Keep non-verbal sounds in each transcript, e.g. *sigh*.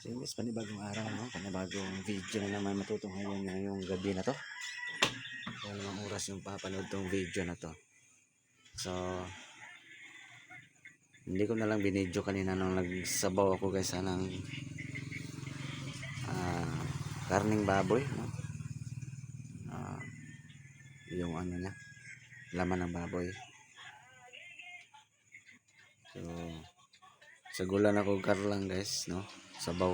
So guys, panibagong araw, no? Panibagong video na naman matutunghayan ngayong gabi na to. Anong oras yung papanood tong video na to. So, hindi ko na lang binidyo kanina nung nagsabaw ako guys ng ah, karning baboy, no? Ah, yung ano niya, laman ng baboy. So, sa gulan ako karlang guys, no? Sabaw.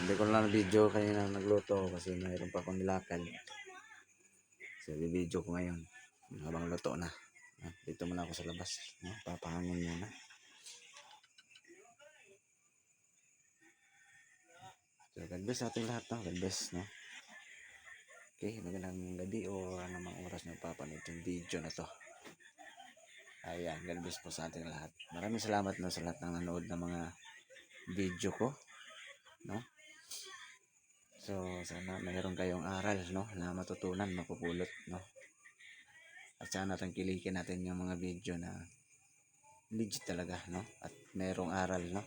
Hindi ko lang video kanina nagluto kasi mayroon pa akong nilakad. So, video ko ngayon habang luto na. No? Dito muna ako sa labas. No? Papahangin muna. So, God bless ating lahat. No? God bless. No? Okay, magandang gabi o anumang oras na papanood yung video na to. Ayan, God bless po sa ating lahat. Maraming salamat no, sa lahat ng nanood ng mga video ko. No? So, sana mayroon kayong aral, no? Na matutunan, mapupulot, no? At sana tangkilikin natin yung mga video na legit talaga, no? At mayroong aral, no?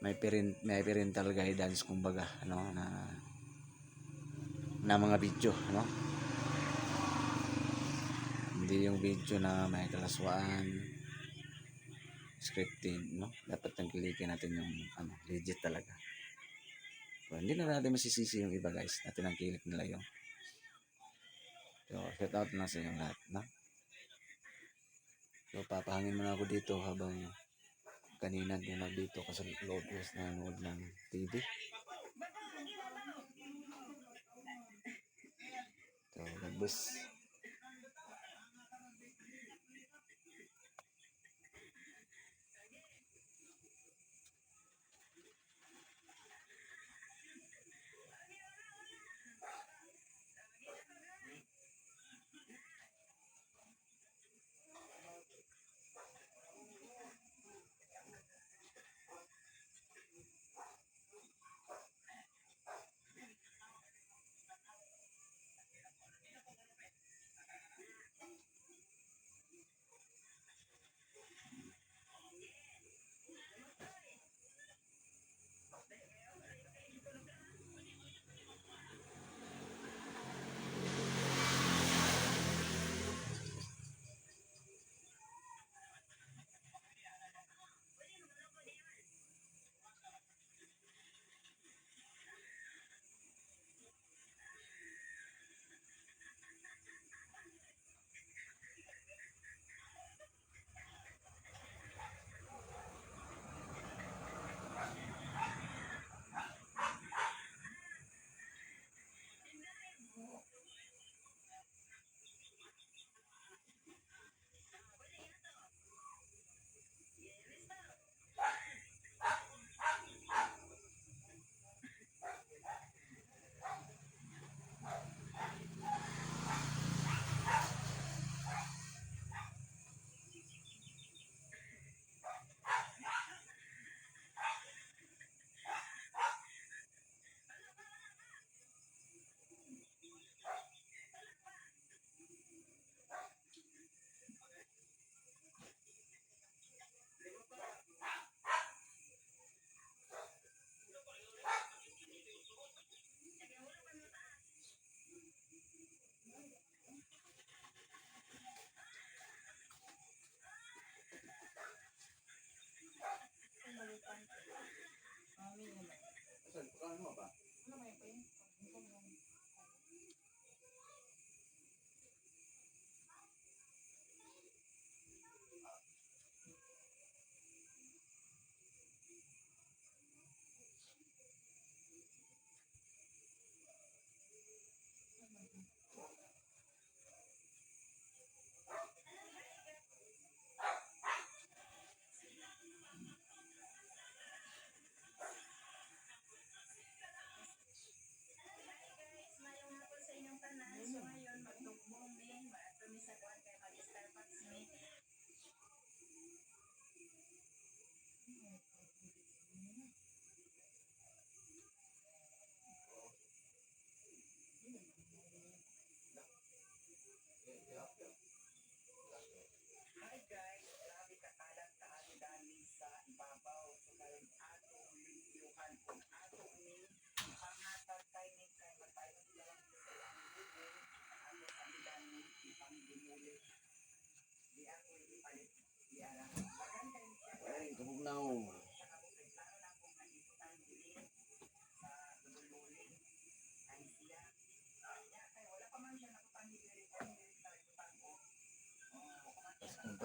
May, parent, may parental guidance, kumbaga, no? Na, na mga video, no? Hindi yung video na may kalaswaan, scripted, no? Dapat tangkilikin natin yung ano, legit talaga. So, hindi na natin masisisi yung iba guys. Natin ang kilik nila yung So, shout out na sa inyong lahat, no? So, papahangin muna ako dito habang kanina ako dito kasi loob is nanonood ng TV. So, God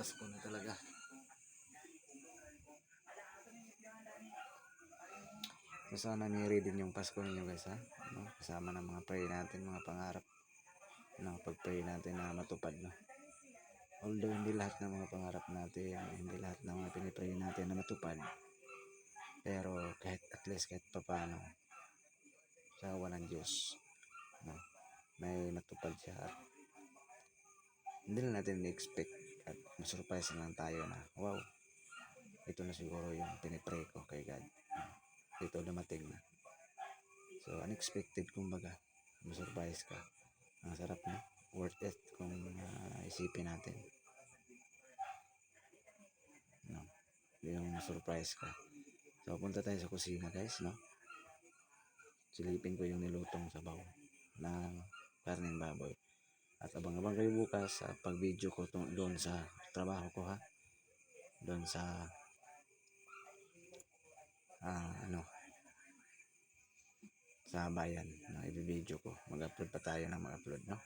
bless. Pasko na talaga. So sana nire din yung Pasko ninyo guys ha. No? Kasama ng mga pray natin, mga pangarap. No? Pag-pray natin na matupad. No? Although hindi lahat ng mga pangarap natin, hindi lahat ng mga pinipray natin na matupad. Pero kahit at least kahit papano sa awa ng Diyos. No? May matupad siya at hindi na natin expect masurprise lang tayo na wow ito na siguro yung pinipray ko kay God. Ito dumating na. So unexpected kumbaga masurprise ka. Ang sarap na worth it kung uh, isipin natin. No yung surprise ka. So punta tayo sa kusina guys no? Silipin ko yung nilutong sabaw ng karneng baboy. At abang-abang kayo bukas sa pag-video ko doon sa trabaho ko ha. Doon sa ah ano sa bayan na i-video ko. Mag-upload pa tayo ng mag-upload, no?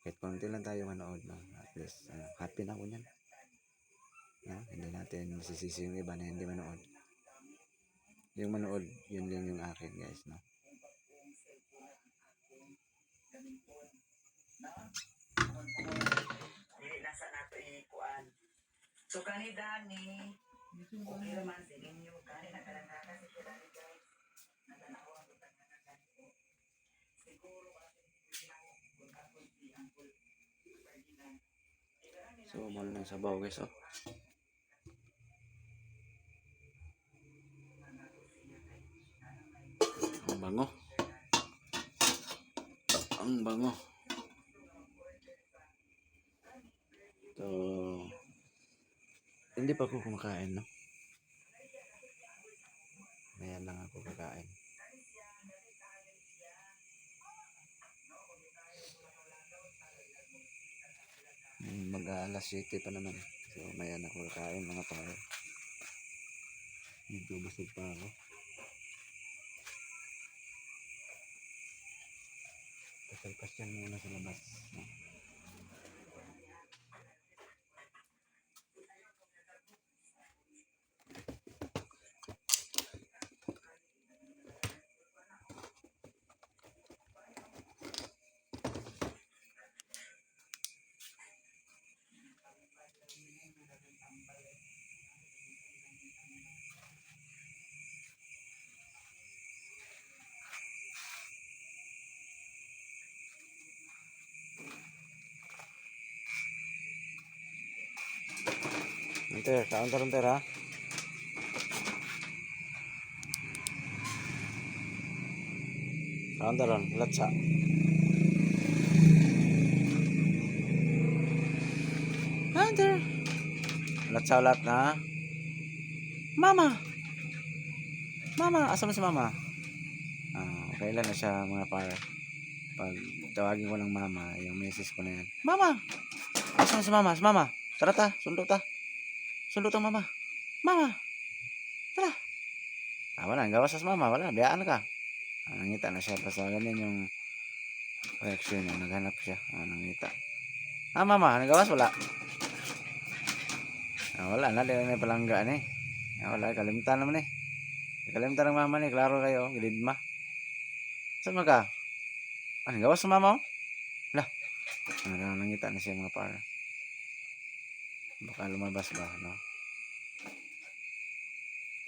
Kahit konti lang tayo manood, no? At least, ano, happy na ako niyan. No? Hindi natin masisisi yung iba na hindi manood. Yung manood, yun din yung akin, guys, no? Dili na sa nato ikuan. So kani dani, okay naman sa inyo, kani na kalangkaka sa sila ni guys. Natanawa ko tag nanagan ko. Siguro kasi kung ako di ang kul. So, mall ng sabaw, guys, oh. Ang bango. Ang bango. So, hindi pa ako kumakain, no? Mayan lang ako kakain. Mm, Mag alas 7 pa naman. So, mayan ako kakain mga pare. Medyo busog pa ako. Pasal-pasal muna sa labas. No? Enter, counter enter ha. Counter on, latsa. Counter. Latsa ulat na. Mama. Mama, asa si mama? Ah, kailan na siya mga par. Pag tawagin ko ng mama, yung message ko na yan. Mama! Asa mo si mama? Si mama? Tara ta, sundo ta. Sundo ta mama. Mama. Tara. Ah, wala. Gawas sa mama. Wala. Biyaan ka. Ah, nangita na siya. Basta ganyan yung reaction niya. Naghanap siya. Ah, nangita. Ah, mama. Nagawas? Wala. Ah, wala na. Di na may palanggaan eh. Ah, wala. Kalimutan naman eh. Kalimutan ng mama ni. Klaro kayo. Gilid ma. Saan ka? Ah, nagawas sa mama oh? Wala. Ah, nangita na siya mga para. Baka lumabas ba, no?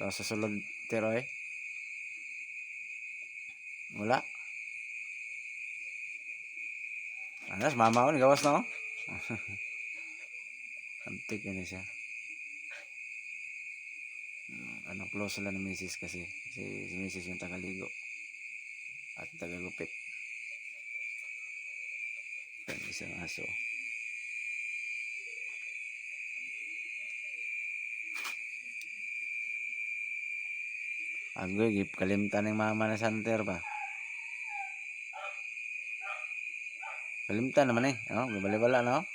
Tapos sa sulod, Teroy. Wala. Anas, mama ko, gawas na, oh. *laughs* Antik yun siya. Mm, Ano, close sila ng misis kasi. Kasi si misis yung tagaligo. At tagagupit. Ang isang aso. Agoy, gip kalimtan ng mama na santer ba? Kalimtan naman eh. Oh, bali-bala na oh.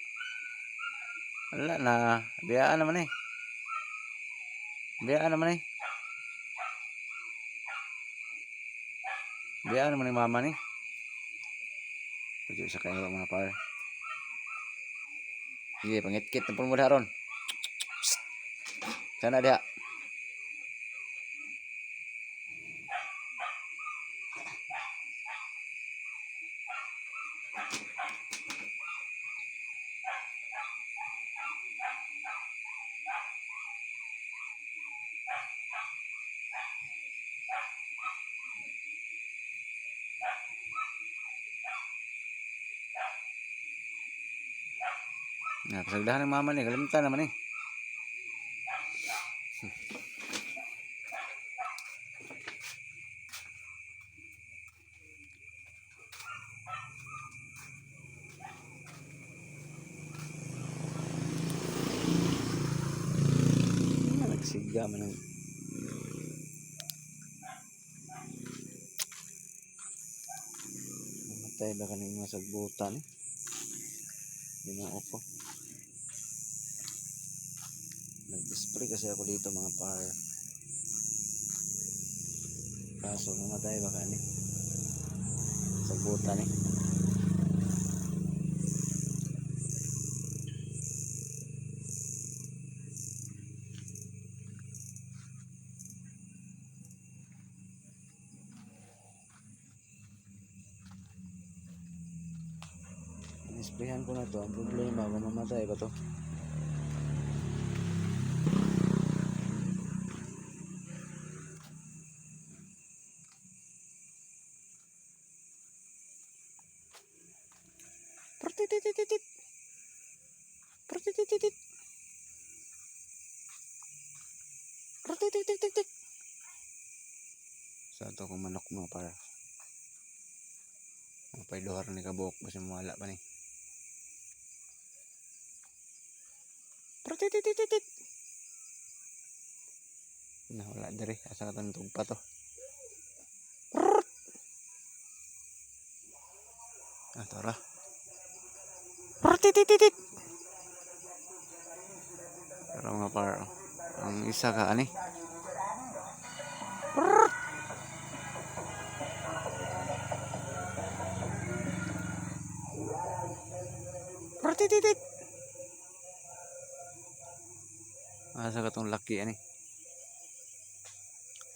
Wala na. Biyaan naman eh. Biyaan naman eh. Biyaan naman ng mama ni. Pwede sa kayo mga par. Sige, pangitkit na daron. Sana diha. Nah, kasagdahan ng mama ni, kalimutan naman eh. Ah, Nagsiga man ng Mamatay ba ka ng mga sagbutan eh? Hindi na opo. Nag-spray kasi ako dito mga par. Kaso mamatay baka ni. Sagbutan eh. Isprayan ko na to. Ang problema, mamamatay ba to? Protitititit. Protitititit. Protitititit. Sa to kong manok mo para. Ang pailuhar ni kabuok basta mawala pa ni. Protitititit. Na wala diri asa ka tantog pa to. Ah, tara. Protitititit. Pero mga par, ang isa ka ani. Protititit. Asa ka tong laki ani.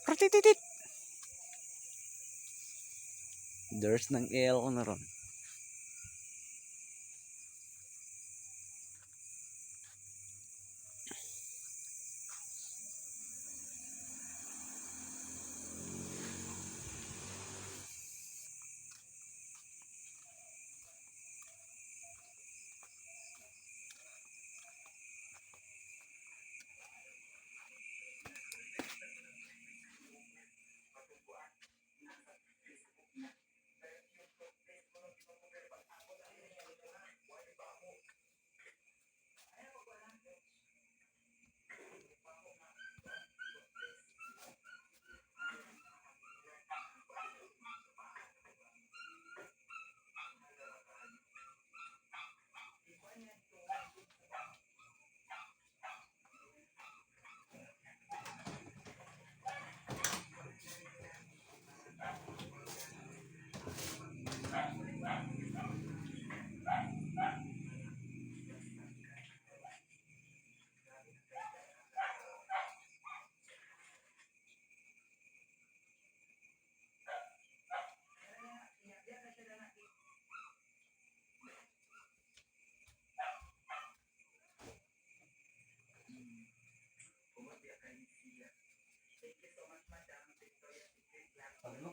Protititit. There's ng L na ron.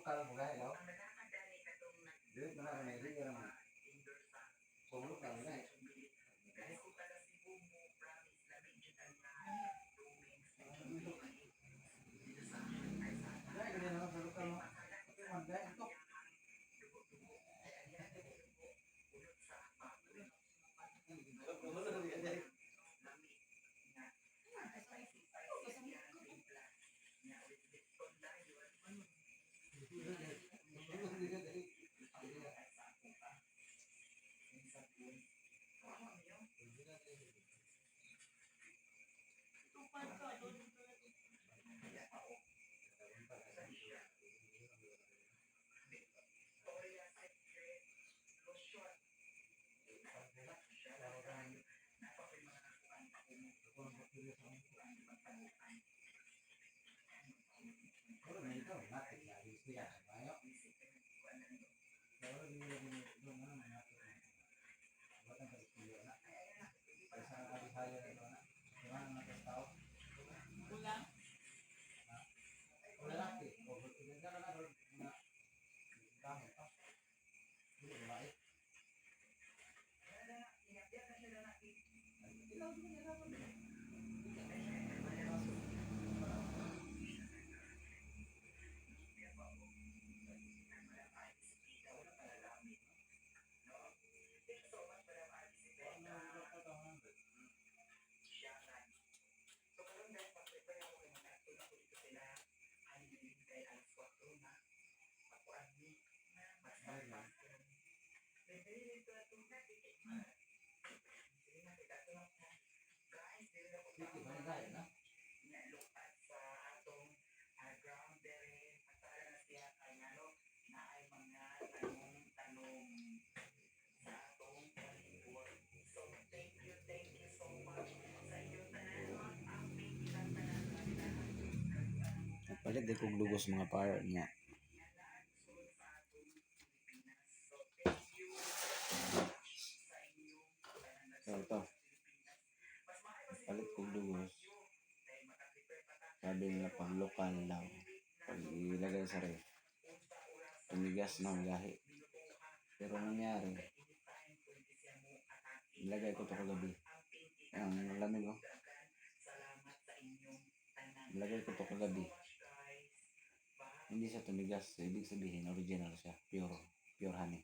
Pag Palit di kong lugos mga par niya. So ito. Palit kong lugos. Sabi nila pag lokal daw. Pag ilagay sa ref. Tumigas na gahi. Pero nangyari. Ilagay ko ito kagabi. Ang lamig oh. Ilagay ko ito kagabi. Hindi siya tumigas. Ibig sabihin, original siya. Pure. Pure honey.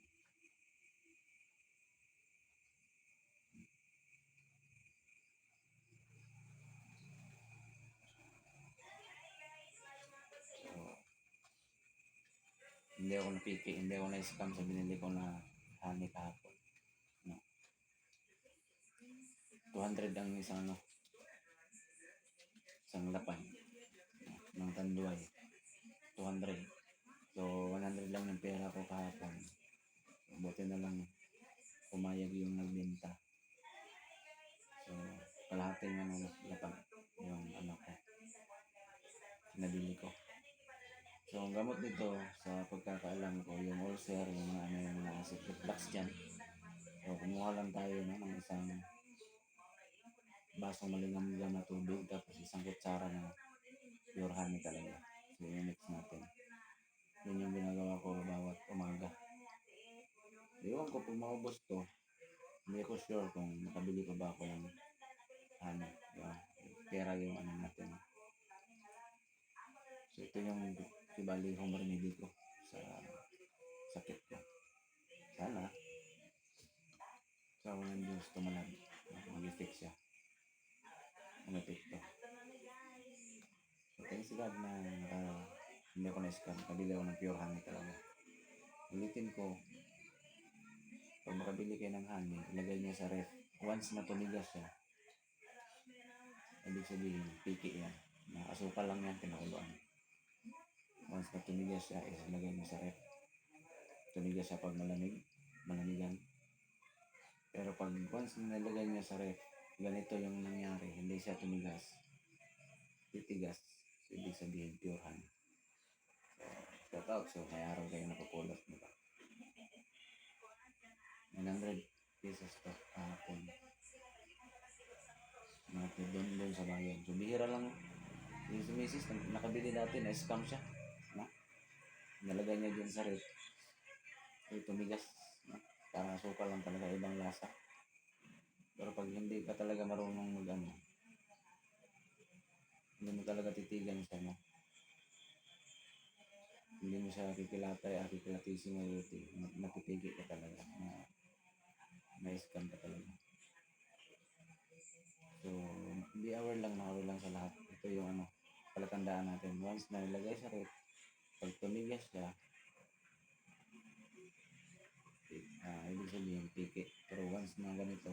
So, hindi ako napiki. Hindi ako na-scam sa binili ko na honey kahapon. No. 200 ang isang ano. Isang lapan. No, ng tanduay. 200. So, 100 lang yung pera ko kahapon. Buti na lang pumayag yung nagbenta. So, kalahati nga ng lapag yung ano ko. Nabili ko. So, ang gamot nito sa pagkakaalam ko, yung ulcer, yung mga ano, yung mga acid reflux dyan. So, kumuha lang tayo no, ng isang basong malingamgam na tubig tapos isang kutsara na pure honey talaga. So, i-mix natin. Yun yung ginagawa ko bawat umaga. Ewan ko kung maubos to. Hindi ko sure kung makabili ko ba ako ng honey. Yan. Pera yung ano natin. So, ito yung ibali home remedy ko sa sakit ko. Sana sa unang Diyos tumalab. Mag-fix siya. Mag-epekto. So, thanks God na naka, hindi ako na-scam. Kabili ako ng pure honey talaga. Ulitin ko, pag makabili kayo ng honey, ilagay niya sa ref. Once na tumigas siya, ibig sabihin, piki yan. Nakasukal lang yan, pinakuluan. Once na tumigas siya, ilagay mo sa ref. Tumigas siya pag malamig, malamigan. Pero pag once na nilagay niya sa ref, ganito yung nangyari, hindi siya tumigas. Titigas, so, ibig sabihin pure honey. Shout out, so may araw kayo napupulot mo ba? 900 pesos to kahapon. Natin doon doon sa bayan. So, bihira lang yung si nag- nakabili dati, na-scam siya. No? Nalagay niya dyan sa ref. So, tumigas. No? Parang suka lang talaga, ibang lasa. Pero pag hindi ka talaga marunong mag ano, hindi mo talaga titigan siya, no? Hindi mo siya kikilatay, ah, kikilatisin ng yuti. Napipigi ka talaga. Na, na-scam ka talaga. So, be aware lang na aware lang sa lahat. Ito yung ano, palatandaan natin. Once na nilagay sa rep, pag tumigas siya, ah, ibig sabihin, piki. Pero once na ganito,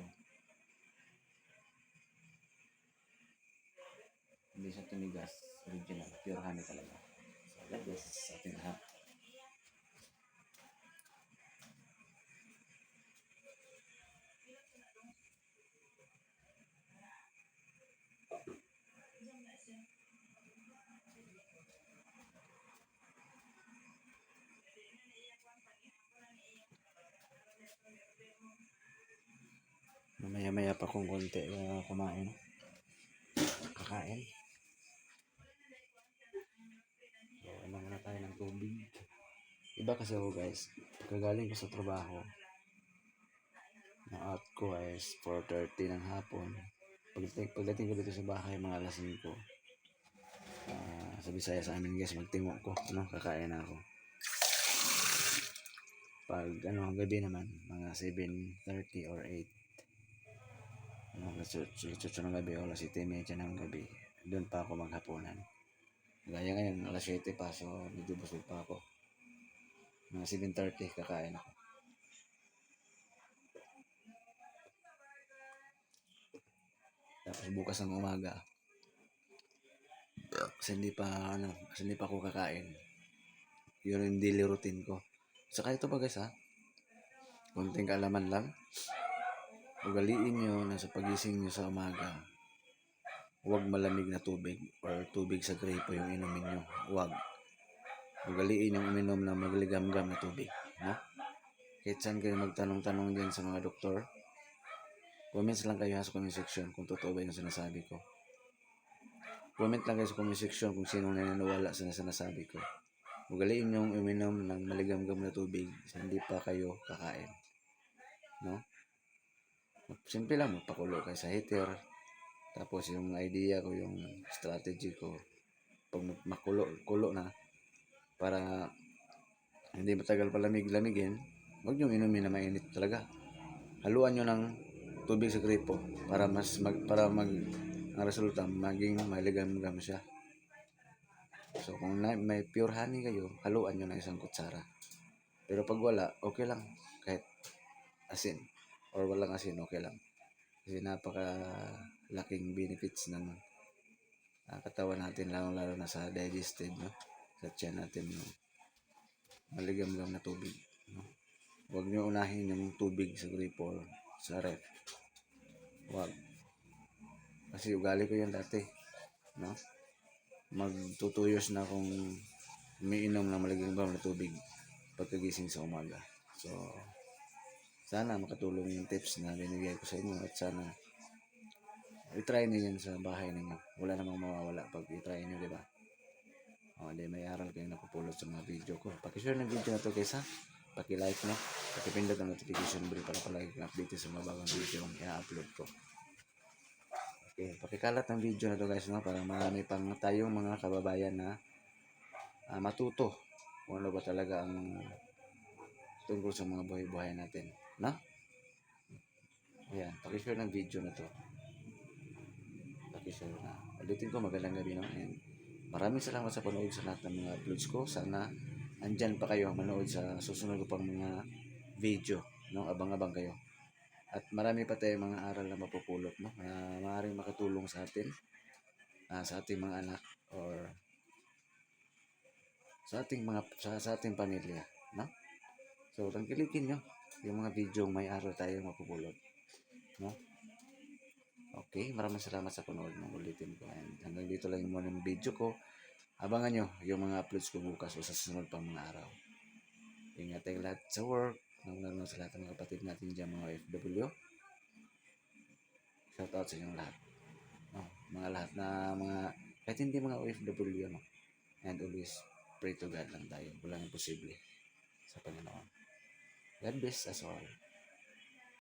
hindi siya tumigas, original, pure honey talaga. God bless sa ating lahat. mamaya maya pa kung konti uh, kumain kakain tubig. Iba kasi ako guys. Kagaling ko sa trabaho. Na out ko is 4.30 ng hapon. Pagdating, pagdating ko dito sa bahay, mga alas 5. Ah, sa Bisaya sa amin guys, magtingo ko. Ano, kakain ako. Pag ano, gabi naman, mga 7.30 or 8. Ano, chuchu ng gabi alas 7.30 ng gabi. Doon pa ako maghapunan. Gaya ngayon, alas 7 pa, so medyo busog pa ako. Mga 7.30, kakain ako. Tapos bukas ng umaga, kasi hindi pa, ano, kasi hindi pa ako kakain. Yun yung daily routine ko. Saka ito pa guys ha, konting kaalaman lang. Ugaliin nyo na sa pagising nyo sa umaga, huwag malamig na tubig or tubig sa gripo yung inumin nyo. Huwag. Ugaliin yung uminom ng magligamgam na tubig. No? Kahit saan kayo magtanong-tanong din sa mga doktor, comments lang kayo ha sa comment section kung totoo ba yung sinasabi ko. Comment lang kayo sa comment section kung sino naniniwala sa sinasabi ko. Ugaliin yung uminom ng maligamgam na tubig sa hindi pa kayo kakain. No? Simple lang, magpakulo kayo sa heater. Tapos yung idea ko, yung strategy ko, pag makulo kulo na, para hindi matagal palamig-lamigin, huwag nyo inumin na mainit talaga. Haluan nyo ng tubig sa gripo para mas mag, para mag ang resulta maging maligamgam siya. So kung na, may pure honey kayo, haluan nyo ng isang kutsara. Pero pag wala, okay lang. Kahit asin or walang asin, okay lang. Kasi napaka laking benefits ng ah, katawan natin, lalo-lalo na sa digestive, no? Sa tiyan natin, no? Maligamgam na tubig, no? Huwag nyo unahin yung tubig sa gripo sa ref. Huwag. Kasi ugali ko yan dati, no? Magtutuyos na kung umiinom ng maligamgam na tubig pagkagising sa umaga. So, sana makatulong yung tips na binigay ko sa inyo at sana i-try niyo sa bahay ninyo. Wala namang mawawala pag i-try niyo, di ba? O, di may aral kayong napupulot sa mga video ko. Pakishare ng video na to guys ha. Paki-like no. Pakipindot ang notification bell para palagi kang update sa mga bagong video ang i-upload ko. Okay, pakikalat ng video na to guys no para marami pang tayong mga kababayan na ah, matuto kung ano ba talaga ang tungkol sa mga buhay-buhay natin. No? Ayan, pakishare ng video na to. Pakishare na. Ulitin ko, magandang gabi no. And maraming salamat sa panood sa lahat ng mga uploads ko. Sana andyan pa kayo manood sa susunod ko pang mga video. No? Abang-abang kayo. At marami pa tayong mga aral na mapupulot. No? Na maaaring makatulong sa atin. ah, sa ating mga anak or sa ating mga sa, sa ating pamilya, no? So, tangkilikin nyo yung mga video may araw tayo mapupulot. No? Okay, maraming salamat sa panood ng ulitin ko. And hanggang dito lang muna yung video ko. Abangan nyo yung mga uploads ko bukas o sa susunod pang mga araw. Ingat tayong lahat sa work. Nang lalo sa lahat ng mga kapatid natin dyan, mga OFW. Shout out sa inyong lahat. No, mga lahat na mga, kahit hindi mga OFW, no? And always pray to God lang tayo. Walang imposible sa Panginoon. God bless us all.